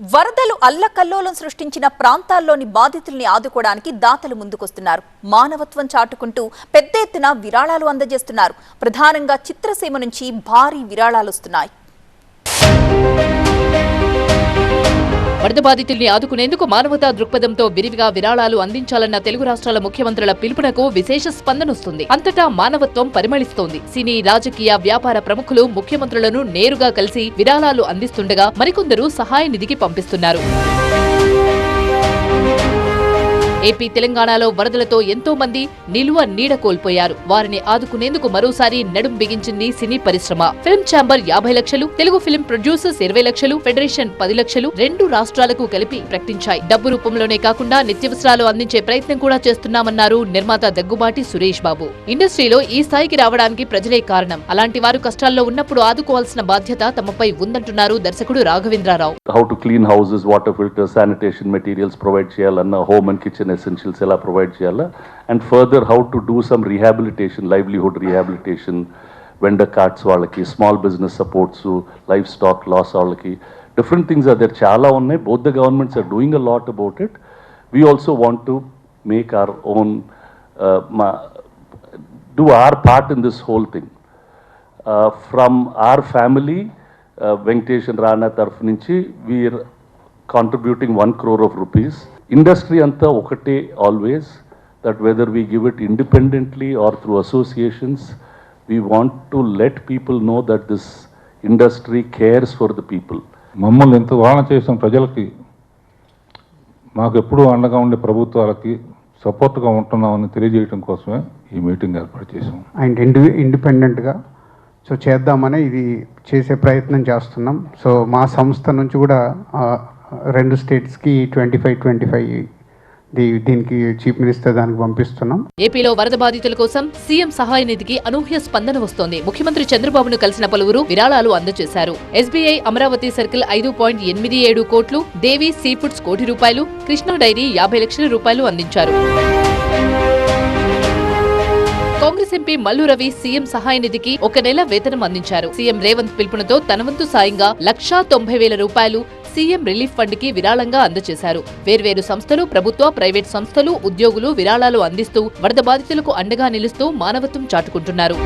వరదలు అల్లకల్లోలం సృష్టించిన ప్రాంతాల్లోని బాధితుల్ని ఆదుకోవడానికి దాతలు ముందుకొస్తున్నారు. మానవత్వం చాటుకుంటూ పెద్ద ఎత్తున విరాళాలు అందజేస్తున్నారు. ప్రధానంగా చిత్రసీమ నుంచి భారీ విరాళాలు వస్తున్నాయి వరద బాధితుల్ని ఆదుకునేందుకు మానవతా దృక్పథంతో విరివిగా విరాళాలు అందించాలన్న తెలుగు రాష్ట్రాల ముఖ్యమంత్రుల పిలుపునకు విశేష స్పందనొస్తుంది అంతటా మానవత్వం పరిమళిస్తోంది. సినీ రాజకీయ వ్యాపార ప్రముఖులు ముఖ్యమంత్రులను నేరుగా కలిసి విరాళాలు అందిస్తుండగా మరికొందరు సహాయ నిధికి పంపిస్తున్నారు. ఏపీ తెలంగాణలో వరదలతో ఎంతో మంది నిలువ నీడ కోల్పోయారు. వారిని ఆదుకునేందుకు మరోసారి నడుం బిగించింది సినీ పరిశ్రమ. ఫిల్మ్ ఛాంబర్ యాభై లక్షలు తెలుగు ఫిల్మ్ ప్రొడ్యూసర్స్ ఇరవై లక్షలు ఫెడరేషన్ పది లక్షలు రెండు రాష్ట్రాలకు కలిపి ప్రకటించాయి. డబ్బు రూపంలోనే కాకుండా నిత్యవసరాలు అందించే ప్రయత్నం కూడా చేస్తున్నామన్నారు నిర్మాత దగ్గుబాటి సురేష్ బాబు. ఇండస్ట్రీలో ఈ స్థాయికి రావడానికి ప్రజలే కారణం. అలాంటి వారు కష్టాల్లో ఉన్నప్పుడు ఆదుకోవాల్సిన బాధ్యత తమపై ఉందంటున్నారు దర్శకుడు Raghavendra Rao. How to clean houses water filter sanitation materials provide చేయాలన్న kitchen and kitchen essentials ఎలా provide చేయాలా and further how to do some rehabilitation, livelihood rehabilitation, vendor carts వాళ్ళకి small business supports life stock loss వాళ్ళకి different things are there చాలా ఉన్నాయి both the governments are doing a lot about it we also want to make our own మా do our part in this whole thing. Uh, from our family, uh, Venkatesh and Rana తరఫు నుంచి we are contributing one crore of rupees industry అంతా ఒకటే always that whether we give it independently or through associations we want to let people know that this industry cares for the people మమ్మల్ని ఎంత వాహన చేసిన ప్రజలకి మాకు ఎప్పుడూ అండగా ఉండే ప్రభుత్వాలకి సపోర్ట్గా ఉంటున్నామని తెలియజేయడం కోసమే ఈ మీటింగ్ ఏర్పాటు చేసాం అండ్ ఇండి ఇండిపెండెంట్గా. సో చేద్దామని ఇది చేసే ప్రయత్నం చేస్తున్నాం. సో మా సంస్థ నుంచి కూడా రెండు స్టేట్స్కి ట్వంటీ ఫైవ్ ట్వంటీ ఫైవ్ దీ దీనికి చీఫ్ మినిస్టర్ దానికి పంపిస్తున్నాం. ఏపీలో వరద బాధితుల కోసం సీఎం సహాయ నిధికి అనూహ్య స్పందన వస్తోంది. ముఖ్యమంత్రి చంద్రబాబును కలిసిన పలువురు విరాళాలు అందజేశారు. ఎస్బీఐ అమరావతి సర్కిల్ ఐదు పాయింట్ ఎనిమిది ఏడు కోట్లు దేవి సీ ఫుడ్స్ కోటి రూపాయలు కృష్ణా డైరీ యాభై లక్షల రూపాయలు అందించారు. కాంగ్రెస్ ఎంపీ మల్లు రవి సీఎం సహాయ నిధికి ఒక నెల వేతనం అందించారు. సీఎం రేవంత్ పిలుపునతో తనవంతు సాయంగా లక్షా తొంభై వేల రూపాయలు సీఎం రిలీఫ్ ఫండ్కి విరాళంగా అందజేశారు. వేర్వేరు సంస్థలు ప్రభుత్వ ప్రైవేట్ సంస్థలు ఉద్యోగులు విరాళాలు అందిస్తూ వరద బాధితులకు అండగా నిలుస్తూ మానవత్వం చాటుకుంటున్నారు.